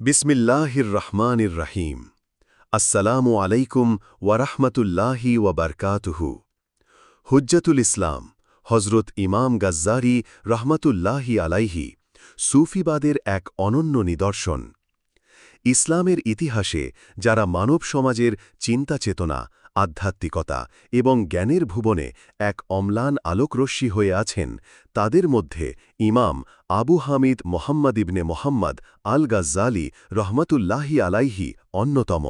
বিসমিল্লাহির রহমানির রাহিম আসসালামু আলাইকুম ওয়ারহমতুল্লাহি ওয়াবারকাতুহু। হুজ্জাতুল ইসলাম হজরত ইমাম গাজ্জারি রহমতুল্লাহি আলাইহি, সুফিবাদের এক অনন্য নিদর্শন। ইসলামের ইতিহাসে যারা মানব সমাজের চিন্তা চেতনা আধ্যাত্মিকতা এবং জ্ঞানের ভুবনে এক অম্লান আলোকরশ্মি হয়ে আছেন তাদের মধ্যে ইমাম আবু হামিদ মোহাম্মদ ইবনে মোহাম্মদ আল গাজ্জালি রহমতুল্লাহি আলাইহি অন্যতম।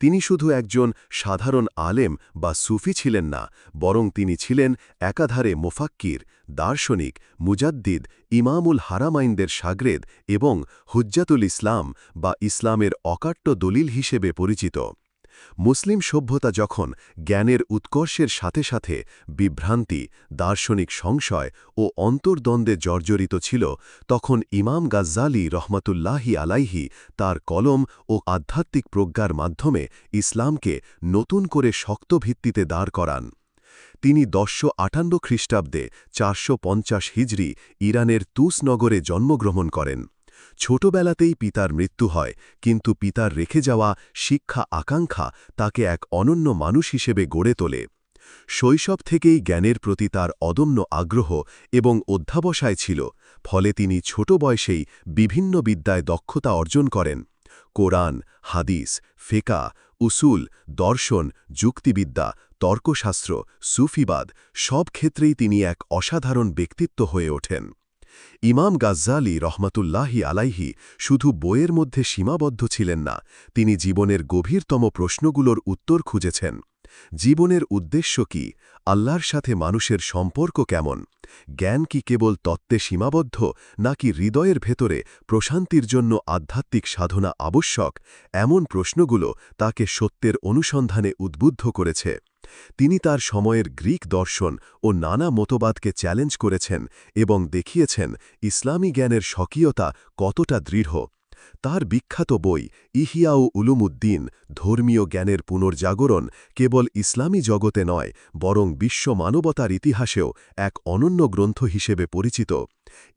তিনি শুধু একজন সাধারণ আলেম বা সুফি ছিলেন না, বরং তিনি ছিলেন একাধারে মোফাক্কির, দার্শনিক, মুজাদ্দিদ, ইমামুল হারামাইনদের সাগরেদ এবং হুজ্জাতুল ইসলাম বা ইসলামের অকাট্য দলিল হিসেবে পরিচিত। মুসলিম সভ্যতা যখন জ্ঞানের উৎকর্ষের সাথে সাথে বিভ্রান্তি, দার্শনিক সংশয় ও অন্তর্দ্বন্দ্বে জর্জরিত ছিল, তখন ইমাম গাজ্জালি রহমতুল্লাহি আলাইহি তার কলম ও আধ্যাত্মিক প্রজ্ঞার মাধ্যমে ইসলামকে নতুন করে শক্ত ভিত্তিতে দাঁড় করান। তিনি দশশো আটান্ন খ্রিস্টাব্দে চারশো পঞ্চাশ হিজড়ি ইরানের তুসনগরে জন্মগ্রহণ করেন। ছোটবেলাতেই পিতার মৃত্যু হয়, কিন্তু পিতার রেখে যাওয়া শিক্ষা আকাঙ্ক্ষা তাকে এক অনন্য মানুষ হিসেবে গড়ে তোলে। শৈশব থেকেই জ্ঞানের প্রতি তার অদম্য আগ্রহ এবং অধ্যাবসায় ছিল, ফলে তিনি ছোট বয়সেই বিভিন্ন বিদ্যায় দক্ষতা অর্জন করেন। কোরআন, হাদিস, ফেকা, উসুল, দর্শন, যুক্তিবিদ্যা, তর্কশাস্ত্র, সুফিবাদ সব ক্ষেত্রেই তিনি এক অসাধারণ ব্যক্তিত্ব হয়ে ওঠেন। ইমাম গাজ্জালি রহমতুল্লাহি আলাইহি শুধু বইয়ের মধ্যে সীমাবদ্ধ ছিলেন না, তিনি জীবনের গভীরতম প্রশ্নগুলোর উত্তর খুঁজেছেন। জীবনের উদ্দেশ্য কি? আল্লাহর সাথে মানুষের সম্পর্ক কেমন? জ্ঞান কি কেবল তত্ত্বে সীমাবদ্ধ, নাকি হৃদয়ের ভেতরে প্রশান্তির জন্য আধ্যাত্মিক সাধনা আবশ্যক? এমন প্রশ্নগুলো তাকে সত্যের অনুসন্ধানে উদ্বুদ্ধ করেছে। তিনি তার সময়ের গ্রিক দর্শন ও নানা মতবাদকে চ্যালেঞ্জ করেছেন এবং দেখিয়েছেন ইসলামী জ্ঞানের স্বকীয়তা কতটা দৃঢ়। তার বিখ্যাত বই ইহিয়াউ উলুমুদ্দিন, ধর্মীয় জ্ঞানের পুনর্জাগরণ কেবল ইসলামী জগতে নয়, বরং বিশ্ব মানবতার ইতিহাসেও এক অনন্য গ্রন্থ হিসেবে পরিচিত।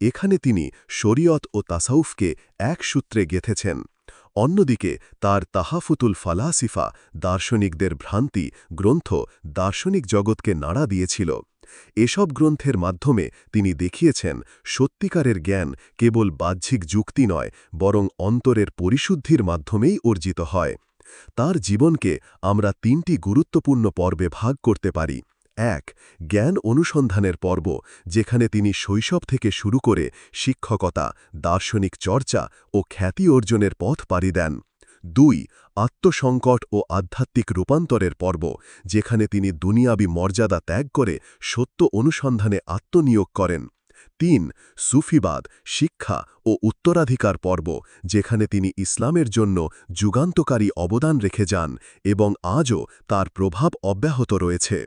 এখানে তিনি শরীয়ত ও তাসাউফকে এক সূত্রে গেথেছেন। অন্যদিকে, তার তাহাফুতুল ফালাসিফা, দার্শনিকদের ভ্রান্তি, গ্রন্থ, দার্শনিক জগৎকে নাড়া দিয়েছিল। এসব গ্রন্থের মাধ্যমে তিনি দেখিয়েছেন, সত্যিকারের জ্ঞান কেবল বাহ্যিক যুক্তি নয়, বরং অন্তরের পরিশুদ্ধির মাধ্যমেই অর্জিত হয়। তার জীবনকে আমরা তিনটি গুরুত্বপূর্ণ পর্বে ভাগ করতে পারি। এক, জ্ঞান অনুসন্ধানের পর্ব, যেখানে তিনি শৈশব থেকে শুরু করে শিক্ষকতা, দার্শনিক চর্চা ও খ্যাতি অর্জনের পথ পাড়ি দেন। দুই, আত্মসংকট ও আধ্যাত্মিক রূপান্তরের পর্ব, যেখানে তিনি দুনিয়াবি মর্যাদা ত্যাগ করে সত্য অনুসন্ধানে আত্মনিয়োগ করেন। তিন, সুফিবাদ, শিক্ষা ও উত্তরাধিকার পর্ব, যেখানে তিনি ইসলামের জন্য যুগান্তকারী অবদান রেখে যান এবং আজও তার প্রভাব অব্যাহত রয়েছে।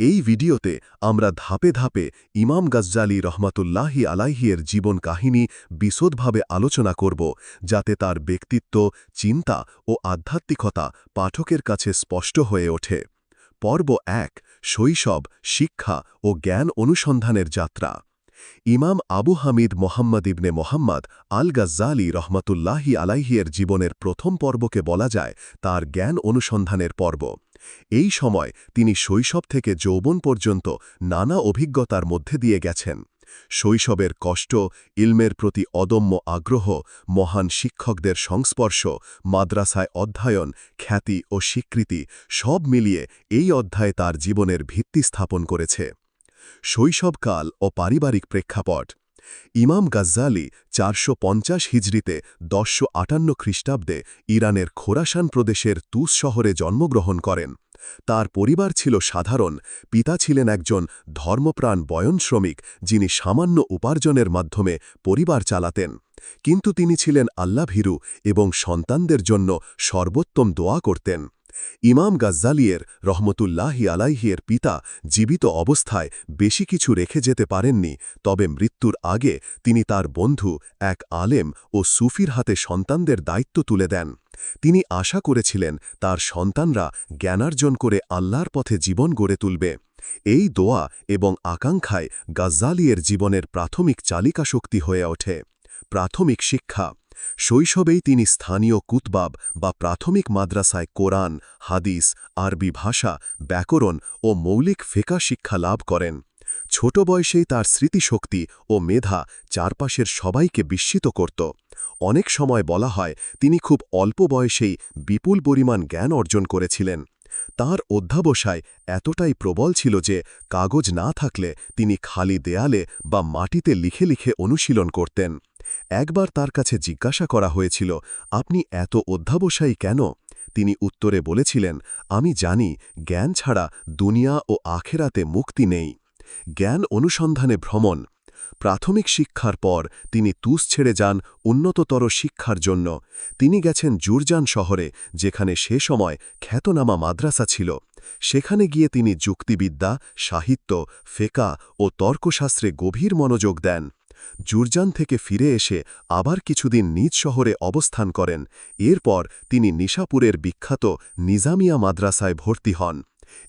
এই ভিডিওতে আমরা ধাপে ধাপে ইমাম গজ্জালি রহমাতুল্লাহি আলাইহিয়ের জীবন কাহিনী বিশদভাবে আলোচনা করব, যাতে তার ব্যক্তিত্ব, চিন্তা ও আধ্যাত্মিকতা পাঠকের কাছে স্পষ্ট হয়ে ওঠে। পর্ব এক, শৈশব, শিক্ষা ও জ্ঞান অনুসন্ধানের যাত্রা। ইমাম আবু হামিদ মোহাম্মদ ইবনে মোহাম্মদ আল গজ্জালি রহমতুল্লাহি আলাইহিয়ের জীবনের প্রথম পর্বকে বলা যায় তার জ্ঞান অনুসন্ধানের পর্ব। এই সময় তিনি শৈশব থেকে যৌবন পর্যন্ত নানা অভিজ্ঞতার মধ্যে দিয়ে গেছেন। শৈশবের কষ্ট, ইলমের প্রতি অদম্য আগ্রহ, মহান শিক্ষকদের সংস্পর্শ, মাদ্রাসায় অধ্যয়ন, খ্যাতি ও স্বীকৃতি সব মিলিয়ে এই অধ্যায়ে তার জীবনের ভিত্তি স্থাপন করেছে। শৈশবকাল ও পারিবারিক প্রেক্ষাপট ইমাম গাজ্জালি চারশো পঞ্চাশ হিজড়িতে দশশো আটান্ন খ্রিস্টাব্দে ইরানের খোরাসান প্রদেশের তুস শহরে জন্মগ্রহণ করেন। তার পরিবার ছিল সাধারণ, পিতা ছিলেন একজন ধর্মপ্রাণ বয়ন শ্রমিক যিনি সামান্য উপার্জনের মাধ্যমে পরিবার চালাতেন। কিন্তু তিনি ছিলেন আল্লাভীরু এবং সন্তানদের জন্য সর্বোত্তম দোয়া করতেন। ইমাম গাজ্জালিয়ের রহমতুল্লাহি আলাইহিয়ের পিতা জীবিত অবস্থায় বেশি কিছু রেখে যেতে পারেননি, তবে মৃত্যুর আগে তিনি তার বন্ধু, এক আলেম ও সুফির হাতে সন্তানদের দায়িত্ব তুলে দেন। তিনি আশা করেছিলেন তার সন্তানরা জ্ঞানার্জন করে আল্লাহর পথে জীবন গড়ে তুলবে। এই দোয়া এবং আকাঙ্ক্ষায় গাজ্জালিয়ের জীবনের প্রাথমিক চালিকা শক্তি হয়ে ওঠে। প্রাথমিক শিক্ষা শৈশবেই তিনি স্থানীয় কুতবাব বা প্রাথমিক মাদ্রাসায় কোরআন, হাদিস, আরবি ভাষা, ব্যাকরণ ও মৌলিক ফেকা শিক্ষা লাভ করেন। ছোট বয়সেই তার স্মৃতিশক্তি ও মেধা চারপাশের সবাইকে বিস্মিত করত। অনেক সময় বলা হয়, তিনি খুব অল্প বয়সেই বিপুল পরিমাণ জ্ঞান অর্জন করেছিলেন। তার অধ্যাবসায় এতটাই প্রবল ছিল যে, কাগজ না থাকলে তিনি খালি দেয়ালে বা মাটিতে লিখে লিখে অনুশীলন করতেন। একবার তার কাছে জিজ্ঞাসা করা হয়েছিল, আপনি এত অধ্যাবসায়ী কেন? তিনি উত্তরে বলেছিলেন, আমি জানি, জ্ঞান ছাড়া দুনিয়া ও আখেরাতে মুক্তি নেই। জ্ঞান অনুসন্ধানে ভ্রমণ। প্রাথমিক শিক্ষার পর তিনি তুস ছেড়ে যান উন্নততর শিক্ষার জন্য। তিনি গেছেন জুরজান শহরে, যেখানে সে সময় খ্যাতনামা মাদ্রাসা ছিল। সেখানে গিয়ে তিনি যুক্তিবিদ্যা, সাহিত্য, ফেকা ও তর্কশাস্ত্রে গভীর মনোযোগ দেন। জুরজান থেকে ফিরে এসে আবার কিছুদিন নিজ শহরে অবস্থান করেন। এরপর তিনি নিশাপুরের বিখ্যাত নিজামিয়া মাদ্রাসায় ভর্তি হন।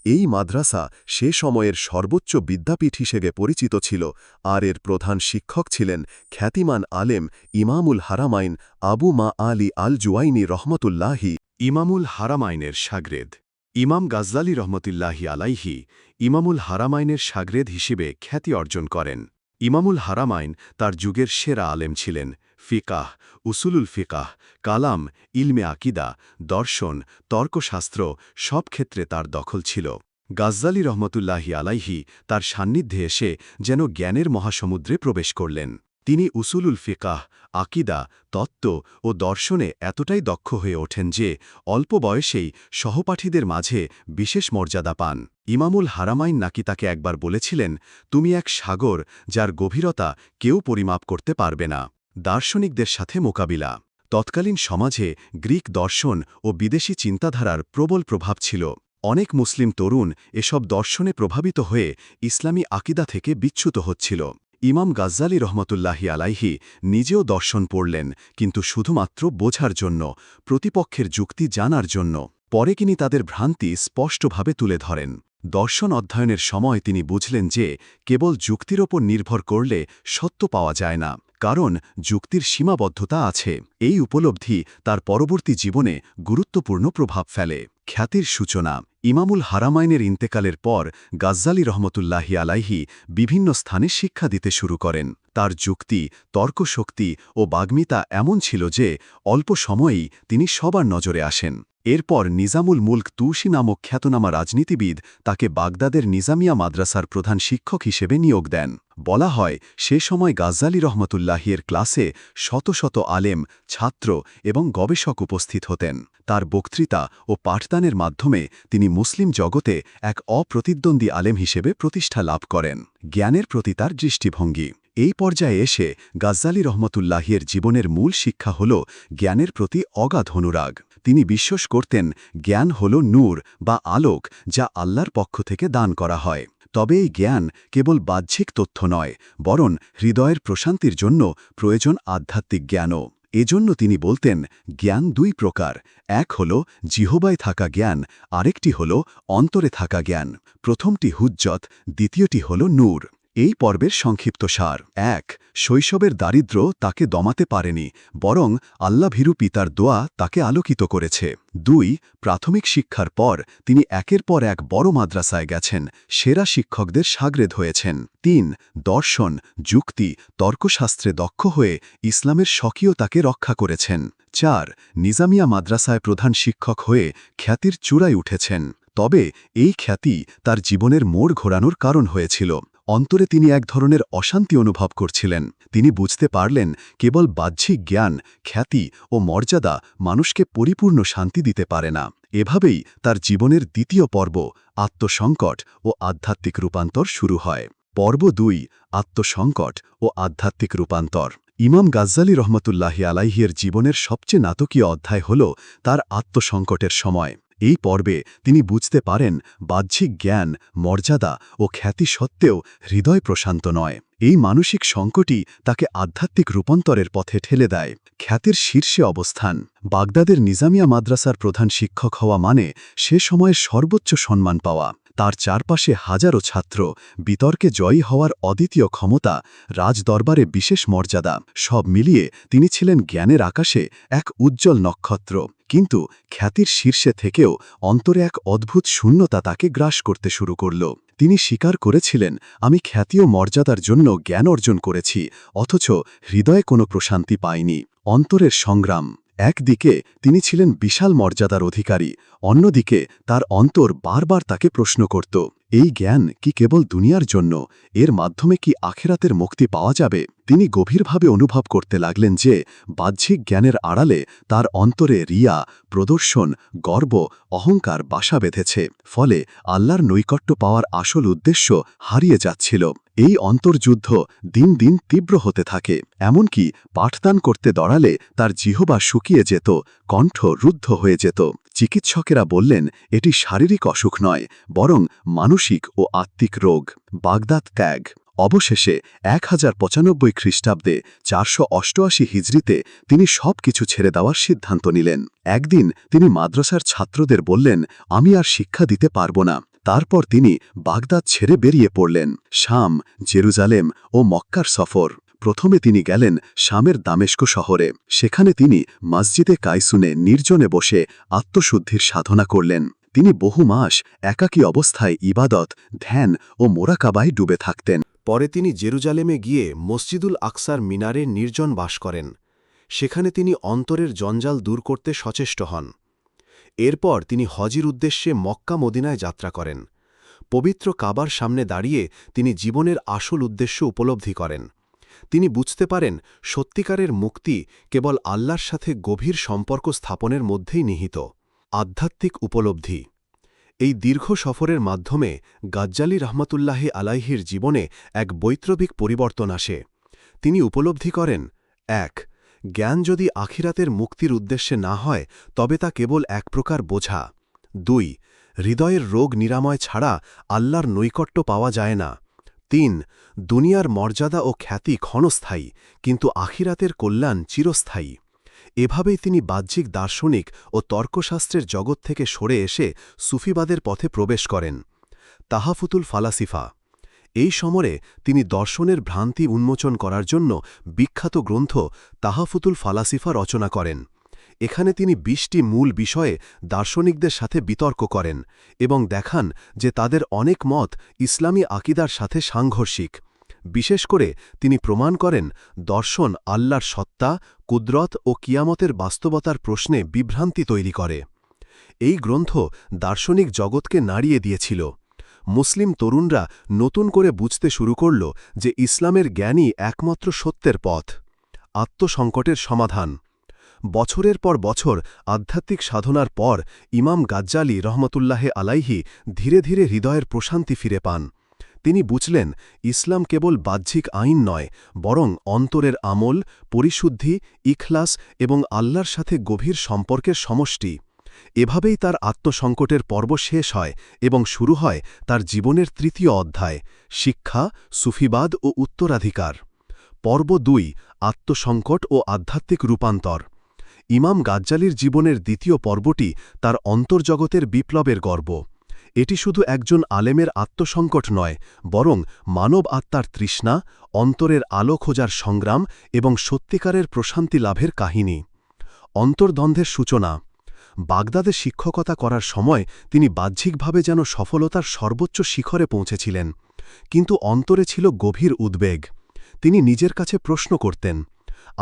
এই মাদ্রাসা সে সময়ের সর্বোচ্চ বিদ্যাপীঠ হিসেবে পরিচিত ছিল আর এর প্রধান শিক্ষক ছিলেন খ্যাতিমান আলেম ইমামুল হারামাইন আবু মা আলী আল জুয়াইনি রহমতুল্লাহি। ইমামুল হারামাইনের সাগরেদ। ইমাম গাজলালি রহমতুল্লাহি আলাইহি ইমামুল হারামাইনের সাগরেদ হিসেবে খ্যাতি অর্জন করেন। ইমামুল হারামাইন তার যুগের সেরা আলেম ছিলেন। ফিকাহ, উসুলুল ফিকাহ, কালাম, ইলমে আকিদা, দর্শন, তর্কশাস্ত্র সব ক্ষেত্রে তার দখল ছিল। গাজ্জালি রহমতুল্লাহি আলাইহি তার সান্নিধ্যে এসে যেন জ্ঞানের মহাসমুদ্রে প্রবেশ করলেন। তিনি উসুলুল ফিকাহ, আকিদা, তত্ত্ব ও দর্শনে এতটাই দক্ষ হয়ে ওঠেন যে অল্প বয়সেই সহপাঠীদের মাঝে বিশেষ মর্যাদা পান। ইমামুল হারামাইন নাকি তাকে একবার বলেছিলেন, তুমি এক সাগর যার গভীরতা কেউ পরিমাপ করতে পারবে না। দার্শনিকদের সাথে মোকাবিলা। তৎকালীন সমাজে গ্রিক দর্শন ও বিদেশি চিন্তাধারার প্রবল প্রভাব ছিল। অনেক মুসলিম তরুণ এসব দর্শনে প্রভাবিত হয়ে ইসলামী আকিদা থেকে বিচ্যুত হচ্ছিল। ইমাম গাজ্জালি রহমতুল্লাহি আলাইহি নিজেও দর্শন পড়লেন, কিন্তু শুধুমাত্র বোঝার জন্য, প্রতিপক্ষের যুক্তি জানার জন্য। পরে তিনি তাদের ভ্রান্তি স্পষ্টভাবে তুলে ধরেন। দর্শন অধ্যয়নের সময় তিনি বুঝলেন যে, কেবল যুক্তির ওপর নির্ভর করলে সত্য পাওয়া যায় না, কারণ যুক্তির সীমাবদ্ধতা আছে। এই উপলব্ধি তার পরবর্তী জীবনে গুরুত্বপূর্ণ প্রভাব ফেলে। খ্যাতির সূচনা ইমামুল হারামাইনের ইন্তেকালের পর গাজ্জালি রহমতুল্লাহি আলাইহি বিভিন্ন স্থানে শিক্ষা দিতে শুরু করেন। তার যুক্তি, তর্কশক্তি ও বাগ্মিতা এমন ছিল যে, অল্প সময়েই তিনি সবার নজরে আসেন। এরপর নিজামুল মুল্ক তুষি নামক খ্যাতনামা রাজনীতিবিদ তাকে বাগদাদের নিজামিয়া মাদ্রাসার প্রধান শিক্ষক হিসেবে নিয়োগ দেন। বলা হয়, সে সময় গাজ্জালি রহমতুল্লাহিয়ের ক্লাসে শত শত আলেম, ছাত্র এবং গবেষক উপস্থিত হতেন। তার বক্তৃতা ও পাঠদানের মাধ্যমে তিনি মুসলিম জগতে এক অপ্রতিদ্বন্দ্বী আলেম হিসেবে প্রতিষ্ঠা লাভ করেন। জ্ঞানের প্রতি তার দৃষ্টিভঙ্গি। এই পর্যায়ে এসে গাজ্জালি রহমতুল্লাহিয়ের জীবনের মূল শিক্ষা হল জ্ঞানের প্রতি অগাধ অনুরাগ। তিনি বিশ্বাস করতেন জ্ঞান হল নূর বা আলোক যা আল্লাহর পক্ষ থেকে দান করা হয়। তবে এই জ্ঞান কেবল বাহ্যিক তথ্য নয়, বরং হৃদয়ের প্রশান্তির জন্য প্রয়োজন আধ্যাত্মিক জ্ঞানও। এজন্য তিনি বলতেন, জ্ঞান দুই প্রকার। এক হল জিহবায় থাকা জ্ঞান, আরেকটি হল অন্তরে থাকা জ্ঞান। প্রথমটি হুজ্জত, দ্বিতীয়টি হল নূর। এই পর্বের সংক্ষিপ্ত সার। এক, শৈশবের দারিদ্র তাকে দমাতে পারেনি, বরং আল্লাভীরু পিতার দোয়া তাকে আলোকিত করেছে। দুই, প্রাথমিক শিক্ষার পর তিনি একের পর এক বড় মাদ্রাসায় গেছেন, সেরা শিক্ষকদের সাগরেদ হয়েছেন। তিন, দর্শন, যুক্তি, তর্কশাস্ত্রে দক্ষ হয়ে ইসলামের স্বকীয় তাকে রক্ষা করেছেন। চার, নিজামিয়া মাদ্রাসায় প্রধান শিক্ষক হয়ে খ্যাতির চূড়ায় উঠেছেন। তবে এই খ্যাতি তার জীবনের মোড় ঘোরানোর কারণ হয়েছিল। অন্তরে তিনি এক ধরনের অশান্তি অনুভব করছিলেন। তিনি বুঝতে পারলেন, কেবল বাহ্যিক জ্ঞান, খ্যাতি ও মর্যাদা মানুষকে পরিপূর্ণ শান্তি দিতে পারে না। এভাবেই তার জীবনের দ্বিতীয় পর্ব, আত্মসংকট ও আধ্যাত্মিক রূপান্তর শুরু হয়। পর্ব দুই, আত্মসংকট ও আধ্যাত্মিক রূপান্তর। ইমাম গাজ্জালি রহমতুল্লাহি আলাইহিয়ের জীবনের সবচেয়ে নাটকীয় অধ্যায় হল তার আত্মসংকটের সময়। এই পর্বে তিনি বুঝতে পারেন বাহ্যিক জ্ঞান, মর্যাদা ও খ্যাতি সত্ত্বেও হৃদয় প্রশান্ত নয়। এই মানসিক সংকটই তাকে আধ্যাত্মিক রূপান্তরের পথে ঠেলে দেয়। খ্যাতির শীর্ষে অবস্থান। বাগদাদের নিজামিয়া মাদ্রাসার প্রধান শিক্ষক হওয়া মানে সে সময়ের সর্বোচ্চ সম্মান পাওয়া। তার চারপাশে হাজারো ছাত্র, বিতর্কে জয়ী হওয়ার অদ্বিতীয় ক্ষমতা, রাজদরবারে বিশেষ মর্যাদা, সব মিলিয়ে তিনি ছিলেন জ্ঞানের আকাশে এক উজ্জ্বল নক্ষত্র। কিন্তু খ্যাতির শীর্ষে থেকেও অন্তরে এক অদ্ভুত শূন্যতা তাকে গ্রাস করতে শুরু করল। তিনি স্বীকার করেছিলেন, আমি খ্যাতি ও মর্যাদার জন্য জ্ঞান অর্জন করেছি, অথচ হৃদয়ে কোনো প্রশান্তি পাইনি। অন্তরের সংগ্রাম একদিকে তিনি ছিলেন বিশাল মর্যাদার অধিকারী, অন্যদিকে তার অন্তর বারবার তাকে প্রশ্ন করত, এই জ্ঞান কি কেবল দুনিয়ার জন্য, এর মাধ্যমে কি আখেরাতের মুক্তি পাওয়া যাবে? তিনি গভীরভাবে অনুভব করতে লাগলেন যে বাহ্যিক জ্ঞানের আড়ালে তার অন্তরে রিয়া, প্রদর্শন, গর্ব, অহংকার বাসা বেঁধেছে, ফলে আল্লাহর নৈকট্য পাওয়ার আসল উদ্দেশ্য হারিয়ে যাচ্ছিল। এই অন্তর্যুদ্ধ দিন দিন তীব্র হতে থাকে, এমনকি পাঠদান করতে দড়ালে তার জিহবা শুকিয়ে যেত, কণ্ঠ রুদ্ধ হয়ে যেত। চিকিৎসকেরা বললেন, এটি শারীরিক অসুখ নয়, বরং মানসিক ও আত্মিক রোগ। বাগদাদ ত্যাগ। অবশেষে এক হাজার পঁচানব্বই খ্রিস্টাব্দে চারশো অষ্টআশি হিজড়িতে তিনি সব কিছু ছেড়ে দেওয়ার সিদ্ধান্ত নিলেন। একদিন তিনি মাদ্রাসার ছাত্রদের বললেন, আমি আর শিক্ষা দিতে পারব না। তারপর তিনি বাগদাদ ছেড়ে বেরিয়ে পড়লেন, শাম, জেরুজালেম ও মক্কার সফর। প্রথমে তিনি গেলেন শামের দামেস্ক শহরে। সেখানে তিনি মসজিদে কাইসুনে নির্জনে বসে আত্মশুদ্ধির সাধনা করলেন। তিনি বহু মাস একাকী অবস্থায় ইবাদত, ধ্যান ও মোরাকাবায় ডুবে থাকতেন। পরে তিনি জেরুজালেমে গিয়ে মসজিদুল আকসার মিনারে নির্জন বাস করেন। সেখানে তিনি অন্তরের জঞ্জাল দূর করতে সচেষ্ট হন। এরপর তিনি হজির উদ্দেশ্যে মক্কা মদিনায় যাত্রা করেন। পবিত্র কাবার সামনে দাঁড়িয়ে তিনি জীবনের আসল উদ্দেশ্য উপলব্ধি করেন। তিনি বুঝতে পারেন, সত্যিকারের মুক্তি কেবল আল্লাহর সাথে গভীর সম্পর্ক স্থাপনের মধ্যেই নিহিত। আধ্যাত্মিক উপলব্ধি। এই দীর্ঘ সফরের মাধ্যমে গাজ্জালি রহমতুল্লাহি আলাইহির জীবনে এক বৈত্রবিক পরিবর্তন আসে। তিনি উপলব্ধি করেন, এক, জ্ঞান যদি আখিরাতের মুক্তির উদ্দেশ্যে না হয়, তবে তা কেবল এক প্রকার বোঝা। দুই, হৃদয়ের রোগ নিরাময় ছাড়া আল্লাহর নৈকট্য পাওয়া যায় না। তিন, দুনিয়ার মর্যাদা ও খ্যাতি ক্ষণস্থায়ী, কিন্তু আখিরাতের কল্যাণ চিরস্থায়ী। এভাবেই তিনি বাহ্যিক দার্শনিক ও তর্কশাস্ত্রের জগৎ থেকে সরে এসে সুফিবাদের পথে প্রবেশ করেন। তাহাফুতুল ফালাসিফা। এই সমরে তিনি দর্শনের ভ্রান্তি উন্মোচন করার জন্য বিখ্যাত গ্রন্থ তাহাফুতুল ফালাসিফা রচনা করেন। এখানে তিনি বিশটি মূল বিষয়ে দার্শনিকদের সাথে বিতর্ক করেন এবং দেখান যে তাদের অনেক মত ইসলামী আকিদার সাথে সাংঘর্ষিক। বিশেষ করে তিনি প্রমাণ করেন দর্শন আল্লাহর সত্তা, কুদরত ও কিয়ামতের বাস্তবতার প্রশ্নে বিভ্রান্তি তৈরি করে। এই গ্রন্থ দার্শনিক জগৎকে নাড়িয়ে দিয়েছিল। মুসলিম তরুণরা নতুন করে বুঝতে শুরু করল যে ইসলামের জ্ঞানই একমাত্র সত্যের পথ। আত্মসংকটের সমাধান। বছরের পর বছর আধ্যাত্মিক সাধনার পর ইমাম গাজ্জালি রহমতুল্লাহে আলাইহি ধীরে ধীরে হৃদয়ের প্রশান্তি ফিরে পান। তিনি বুঝলেন, ইসলাম কেবল বাহ্যিক আইন নয়, বরং অন্তরের আমল, পরিশুদ্ধি, ইখলাস এবং আল্লাহর সাথে গভীর সম্পর্কের সমষ্টি। এভাবেই তার আত্মসংকটের পর্ব শেষ হয় এবং শুরু হয় তার জীবনের তৃতীয় অধ্যায়, শিক্ষা, সুফিবাদ ও উত্তরাধিকার। পর্ব দুই, আত্মসংকট ও আধ্যাত্মিক রূপান্তর। ইমাম গাজ্জালির জীবনের দ্বিতীয় পর্বটি তার অন্তর্জগতের বিপ্লবের গর্ব। এটি শুধু একজন আলেমের আত্মসংকট নয়, বরং মানব আত্মার তৃষ্ণা, অন্তরের আলো খোঁজার সংগ্রাম এবং সত্যিকারের প্রশান্তি লাভের কাহিনী। অন্তর্দ্বন্দ্বের সূচনা। বাগদাদে শিক্ষকতা করার সময় তিনি বাহ্যিকভাবে যেন সফলতার সর্বোচ্চ শিখরে পৌঁছেছিলেন, কিন্তু অন্তরে ছিল গভীর উদ্বেগ। তিনি নিজের কাছে প্রশ্ন করতেন,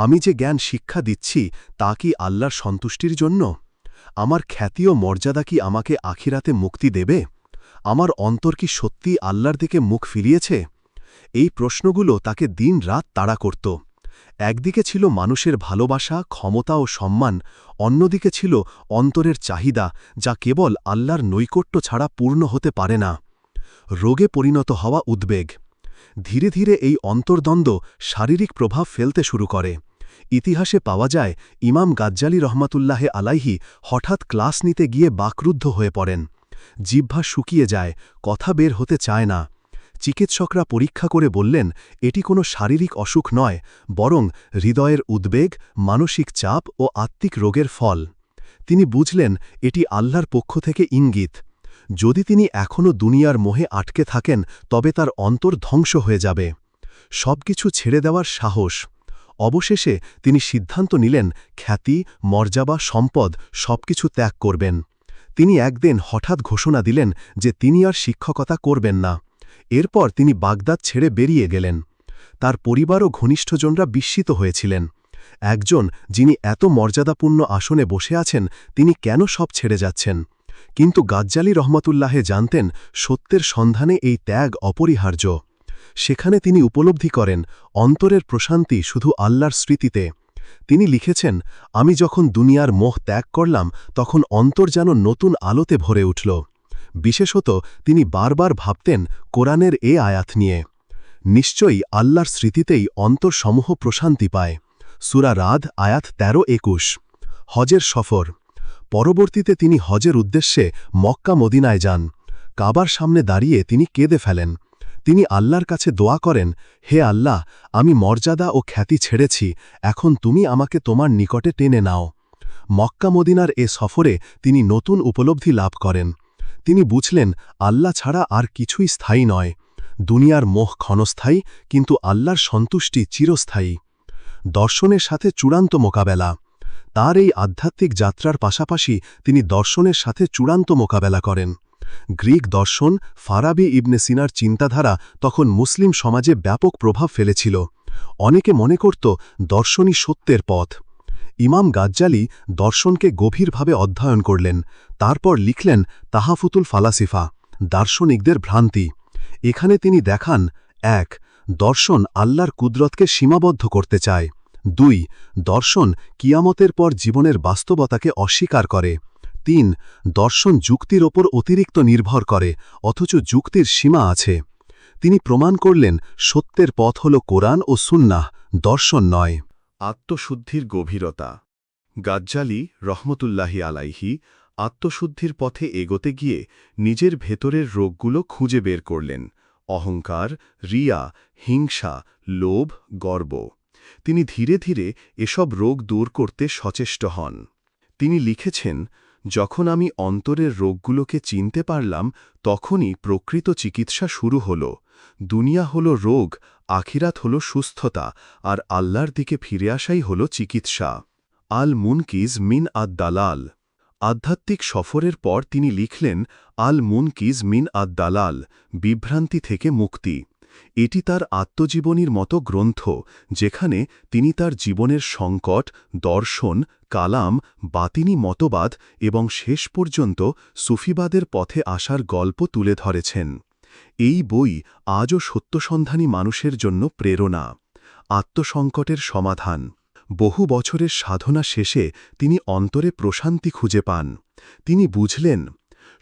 আমি যে জ্ঞান শিক্ষা দিচ্ছি, তা কি আল্লাহর সন্তুষ্টির জন্য? আমার খ্যাতি ও মর্যাদা কি আমাকে আখিরাতে মুক্তি দেবে? আমার অন্তর কি সত্যি আল্লাহর দিকে মুখ ফিরিয়েছে? এই প্রশ্নগুলো তাকে দিন রাত তাড়া করত। একদিকে ছিল মানুষের ভালোবাসা, ক্ষমতা ও সম্মান, অন্যদিকে ছিল অন্তরের চাহিদা, যা কেবল আল্লাহর নৈকট্য ছাড়া পূর্ণ হতে পারে না। রোগে পরিণত হওয়া উদ্বেগ। ধীরে ধীরে এই অন্তর্দ্বন্দ্ব শারীরিক প্রভাব ফেলতে শুরু করে। ইতিহাসে পাওয়া যায়, ইমাম গাজ্জালি রহমাতুল্লাহে আলাইহি হঠাৎ ক্লাস নিতে গিয়ে বাকরুদ্ধ হয়ে পড়েন। জিহ্বা শুকিয়ে যায়, কথা বের হতে চায় না। চিকিৎসকরা পরীক্ষা করে বললেন, এটি কোনো শারীরিক অসুখ নয়, বরং হৃদয়ের উদ্বেগ, মানসিক চাপ ও আত্মিক রোগের ফল। তিনি বুঝলেন, এটি আল্লাহর পক্ষ থেকে ইঙ্গিত। যদি তিনি এখনও দুনিয়ার মোহে আটকে থাকেন, তবে তার অন্তর ধ্বংস হয়ে যাবে। সবকিছু ছেড়ে দেওয়ার সাহস। অবশেষে তিনি সিদ্ধান্ত নিলেন, খ্যাতি, মর্যাদা, সম্পদ সবকিছু ত্যাগ করবেন। তিনি একদিন হঠাৎ ঘোষণা দিলেন যে তিনি আর শিক্ষকতা করবেন না। এরপর তিনি বাগদাদ ছেড়ে বেরিয়ে গেলেন। তার পরিবার ও ঘনিষ্ঠজনরা বিস্মিত হয়েছিলেন। একজন যিনি এত মর্যাদাপূর্ণ আসনে বসে আছেন, তিনি কেন সব ছেড়ে যাচ্ছেন? কিন্তু গাজ্জালি রহমতুল্লাহে জানতেন, সত্যের সন্ধানে এই ত্যাগ অপরিহার্য। সেখানে তিনি উপলব্ধি করেন, অন্তরের প্রশান্তি শুধু আল্লাহর স্মৃতিতে। তিনি লিখেছেন, আমি যখন দুনিয়ার মোহ ত্যাগ করলাম, তখন অন্তর যেন নতুন আলোতে ভরে উঠল। বিশেষত তিনি বারবার ভাবতেন কোরআনের এ আয়াত নিয়ে। নিশ্চয়ই আল্লাহর স্মৃতিতেই অন্তরসমূহ প্রশান্তি পায়। সুরা রাধ আয়াত তেরো একুশ। হজের সফর। পরবর্তীতে তিনি হজের উদ্দেশ্যে মক্কা মদিনায় যান। কাবার সামনে দাঁড়িয়ে তিনি কেঁদে ফেলেন। তিনি আল্লাহর কাছে দোয়া করেন, হে আল্লাহ, আমি মর্যাদা ও খ্যাতি ছেড়েছি, এখন তুমি আমাকে তোমার নিকটে টেনে নাও। মক্কা মদিনার এ সফরে তিনি নতুন উপলব্ধি লাভ করেন। তিনি বুঝলেন, আল্লাহ ছাড়া আর কিছুই স্থায়ী নয়। দুনিয়ার মোহ ক্ষণস্থায়ী, কিন্তু আল্লাহর সন্তুষ্টি চিরস্থায়ী। দর্শনের সাথে চূড়ান্ত মোকাবেলা। তার এই আধ্যাত্মিক যাত্রার পাশাপাশি তিনি দর্শনের সাথে চূড়ান্ত মোকাবেলা করেন। গ্রিক দর্শন, ফারাবি ইবনে সিনার চিন্তাধারা তখন মুসলিম সমাজে ব্যাপক প্রভাব ফেলেছিল। অনেকে মনে করত, দর্শনই সত্যের পথ। ইমাম গাজ্জালি দর্শনকে গভীরভাবে অধ্যয়ন করলেন। তারপর লিখলেন, তাহাফুতুল ফালাসিফা, দার্শনিকদের ভ্রান্তি। এখানে তিনি দেখান, এক, দর্শন আল্লাহর কুদরতকে সীমাবদ্ধ করতে চায়। দুই, দর্শন কিয়ামতের পর জীবনের বাস্তবতাকে অস্বীকার করে। তিন দর্শন যুক্তির ওপর অতিরিক্ত নির্ভর করে, অথচ যুক্তির সীমা আছে। তিনি প্রমাণ করলেন, সত্যের পথ হল কোরআন ও সুন্নাহ, দর্শন নয়। আত্মশুদ্ধির গভীরতা। গাজ্জালি রহমতুল্লাহি আলাইহি আত্মশুদ্ধির পথে এগোতে গিয়ে নিজের ভেতরের রোগগুলো খুঁজে বের করলেন। অহংকার, রিয়া, হিংসা, লোভ, গর্ব। তিনি ধীরে ধীরে এসব রোগ দূর করতে সচেষ্ট হন। তিনি লিখেছেন যখন আমি অন্তরের রোগগুলোকে চিনতে পারলাম, তখনই প্রকৃত চিকিৎসা শুরু হল। দুনিয়া হল রোগ, আখিরাত হল সুস্থতা, আর আল্লাহর দিকে ফিরে আসাই হল চিকিৎসা। আল মুনকিজ মিন আদ দালাল আধ্যাত্মিক সফরের পর তিনি লিখলেন, আল মুনকিজ মিন আদ দালাল বিভ্রান্তি থেকে মুক্তি। এটি তার আত্মজীবনীর মতো গ্রন্থ, যেখানে তিনি তার জীবনের সংকট, দর্শন, কালাম, বাতিনি মতবাদ এবং শেষ পর্যন্ত সুফিবাদের পথে আসার গল্প তুলে ধরেছেন। এই বই আজও সত্যসন্ধানী মানুষের জন্য প্রেরণা। আত্মসংকটের সমাধান। বহু বছরের সাধনা শেষে তিনি অন্তরে প্রশান্তি খুঁজে পান। তিনি বুঝলেন,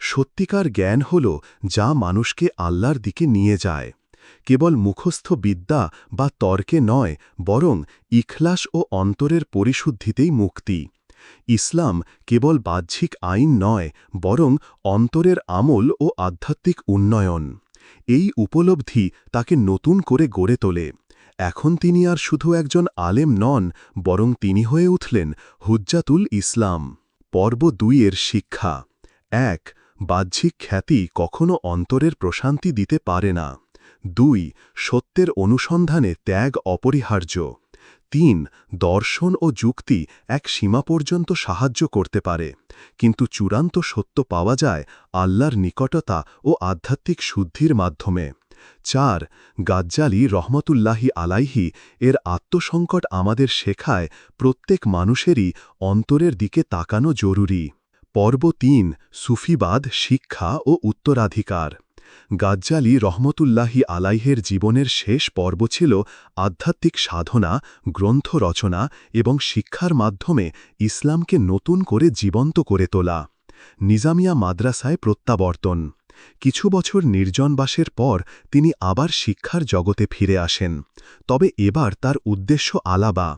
সত্যিকার জ্ঞান হল যা মানুষকে আল্লাহর দিকে নিয়ে যায়। কেবল মুখস্থ বিদ্যা বা তর্কে নয়, বরং ইখলাস ও অন্তরের পরিশুদ্ধিতেই মুক্তি। ইসলাম কেবল বাহ্যিক আইন নয়, বরং অন্তরের আমল ও আধ্যাত্মিক উন্নয়ন। এই উপলব্ধি তাকে নতুন করে গড়ে তোলে। এখন তিনি আর শুধু একজন আলেম নন, বরং তিনি হয়ে উঠলেন হুজ্জাতুল ইসলাম। পর্ব দুইয়ের শিক্ষা। এক, বাহ্যিক খ্যাতি কখনো অন্তরের প্রশান্তি দিতে পারে না। দুই, সত্যের অনুসন্ধানে ত্যাগ অপরিহার্য। তিন, দর্শন ও যুক্তি এক সীমা পর্যন্ত সাহায্য করতে পারে। কিন্তু চূড়ান্ত সত্য পাওয়া যায় আল্লাহর নিকটতা ও আধ্যাত্মিক শুদ্ধির মাধ্যমে। চার, গাজ্জালি রহমতুল্লাহি আলাইহি এর আত্মসংকট আমাদের শেখায় প্রত্যেক মানুষেরই অন্তরের দিকে তাকানো জরুরি। পর্ব তিন, সুফিবাদ, শিক্ষা ও উত্তরাধিকার। গাজ্জালি রহমতুল্লাহি আলাইহের জীবনের শেষ পর্ব ছিল আধ্যাত্মিক সাধনা, গ্রন্থ রচনা এবং শিক্ষার মাধ্যমে ইসলামকে নতুন করে জীবন্ত করে তোলা। নিজামিয়া মাদ্রাসায় প্রত্যাবর্তন। কিছু বছর নির্জনবাসের পর তিনি আবার শিক্ষার জগতে ফিরে আসেন। তবে এবার তার উদ্দেশ্য আলাবা।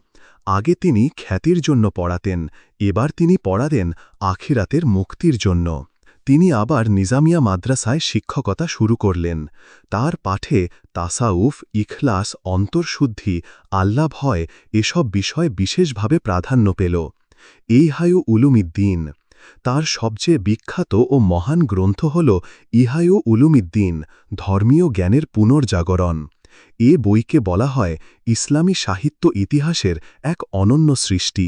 আগে তিনি খ্যাতির জন্য পড়াতেন, এবার তিনি পড়াতেন আখিরাতের মুক্তির জন্য। তিনি আবার নিজামিয়া মাদ্রাসায় শিক্ষকতা শুরু করলেন। তার পাঠে তাসাউফ, ইখলাস, অন্তর্শুদ্ধি আল্লাহ ভয় এসব বিষয় বিশেষভাবে প্রাধান্য পেল। এই হায়ু উলুমিদ্দিন। তার সবচেয়ে বিখ্যাত ও মহান গ্রন্থ হল ইহায়ু উলুমিদ্দিন, ধর্মীয় জ্ঞানের পুনর্জাগরণ। এ বইকে বলা হয় ইসলামী সাহিত্য ইতিহাসের এক অনন্য সৃষ্টি।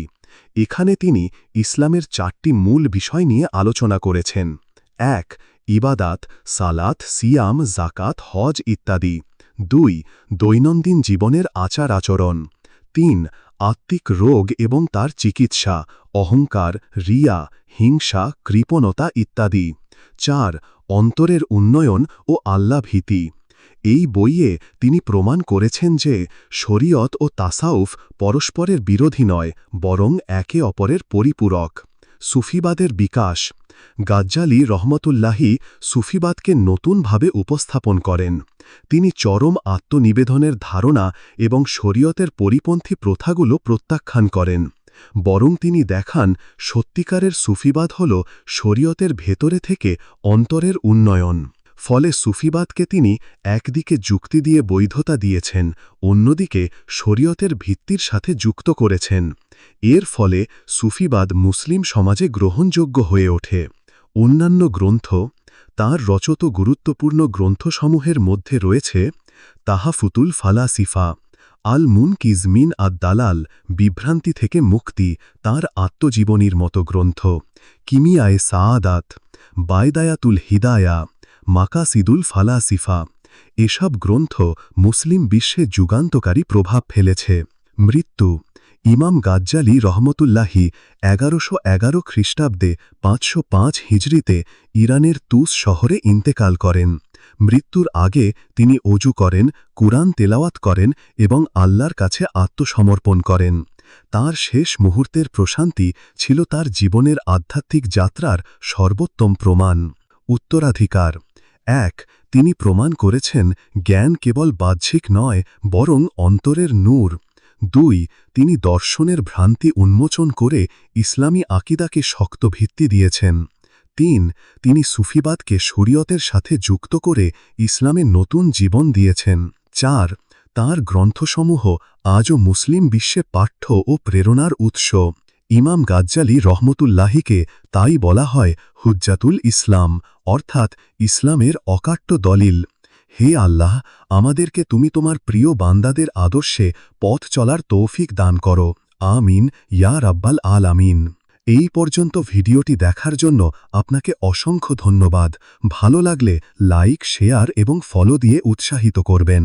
এখানে তিনি ইসলামের চারটি মূল বিষয় নিয়ে আলোচনা করেছেন। এক, ইবাদাত, সালাত, সিয়াম জাকাত হজ ইত্যাদি। দুই, দৈনন্দিন জীবনের আচার আচরণ। তিন, আত্মিক রোগ এবং তার চিকিৎসা, অহংকার, রিয়া, হিংসা, কৃপণতা ইত্যাদি। চার, অন্তরের উন্নয়ন ও আল্লাভীতি এই বইয়ে তিনি প্রমাণ করেছেন যে শরীয়ত ও তাসাউফ পরস্পরের বিরোধী নয়, বরং একে অপরের পরিপূরক। সুফিবাদের বিকাশ, গাজ্জালি রহমতুল্লাহি সুফিবাদকে নতুনভাবে উপস্থাপন করেন। তিনি চরম আত্মনিবেদনের ধারণা এবং শরীয়তের পরিপন্থী প্রথাগুলো প্রত্যাখ্যান করেন। বরং তিনি দেখান, সত্যিকারের সুফিবাদ হল শরীয়তের ভেতরে থেকে অন্তরের উন্নয়ন। ফলে সুফিবাদকে তিনি একদিকে যুক্তি দিয়ে বৈধতা দিয়েছেন, অন্যদিকে শরীয়তের ভিত্তির সাথে যুক্ত করেছেন। এর ফলে সুফিবাদ মুসলিম সমাজে গ্রহণযোগ্য হয়ে ওঠে। অন্যান্য গ্রন্থ, তার রচত গুরুত্বপূর্ণ গ্রন্থসমূহের মধ্যে রয়েছে তাহাফুতুল ফালাসিফা আল মুন কিজমিন আদ দালাল বিভ্রান্তি থেকে মুক্তি, তার আত্মজীবনীর মতো গ্রন্থ, কিমিয়ায়ে সাআদাত বায়দায়াতুল হিদায়া মাকাসিদুল ফালাসিফা। এসব গ্রন্থ মুসলিম বিশ্বে যুগান্তকারী প্রভাব ফেলেছে। মৃত্যু। ইমাম গাজ্জালি রহমতুল্লাহি এগারোশো এগারো খ্রিস্টাব্দে পাঁচশো পাঁচ হিজড়িতে ইরানের তুস শহরে ইন্তেকাল করেন। মৃত্যুর আগে তিনি অজু করেন, কুরআন তেলাওয়াত করেন এবং আল্লাহর কাছে আত্মসমর্পণ করেন। তার শেষ মুহূর্তের প্রশান্তি ছিল তার জীবনের আধ্যাত্মিক যাত্রার সর্বোত্তম প্রমাণ। উত্তরাধিকার। এক, তিনি প্রমাণ করেছেন জ্ঞান কেবল বাহ্যিক নয়, বরং অন্তরের নূর। দুই, তিনি দর্শনের ভ্রান্তি উন্মোচন করে ইসলামী আকিদাকে শক্ত ভিত্তি দিয়েছেন। তিন, তিনি সুফিবাদকে শরীয়তের সাথে যুক্ত করে ইসলামে নতুন জীবন দিয়েছেন। চার, তার গ্রন্থসমূহ আজও মুসলিম বিশ্বে পাঠ্য ও প্রেরণার উৎস। ইমাম গাজ্জালি রহমতুল্লাহিকে তাই বলা হয় হুজ্জাতুল ইসলাম, অর্থাৎ ইসলামের অকাট্য দলিল। হে আল্লাহ, আমাদেরকে তুমি তোমার প্রিয় বান্দাদের আদর্শে পথ চলার তৌফিক দান করো। আমিন, ইয়া রাব্বাল আল আমিন এই পর্যন্ত ভিডিওটি দেখার জন্য আপনাকে অসংখ্য ধন্যবাদ। ভালো লাগলে লাইক, শেয়ার এবং ফলো দিয়ে উৎসাহিত করবেন।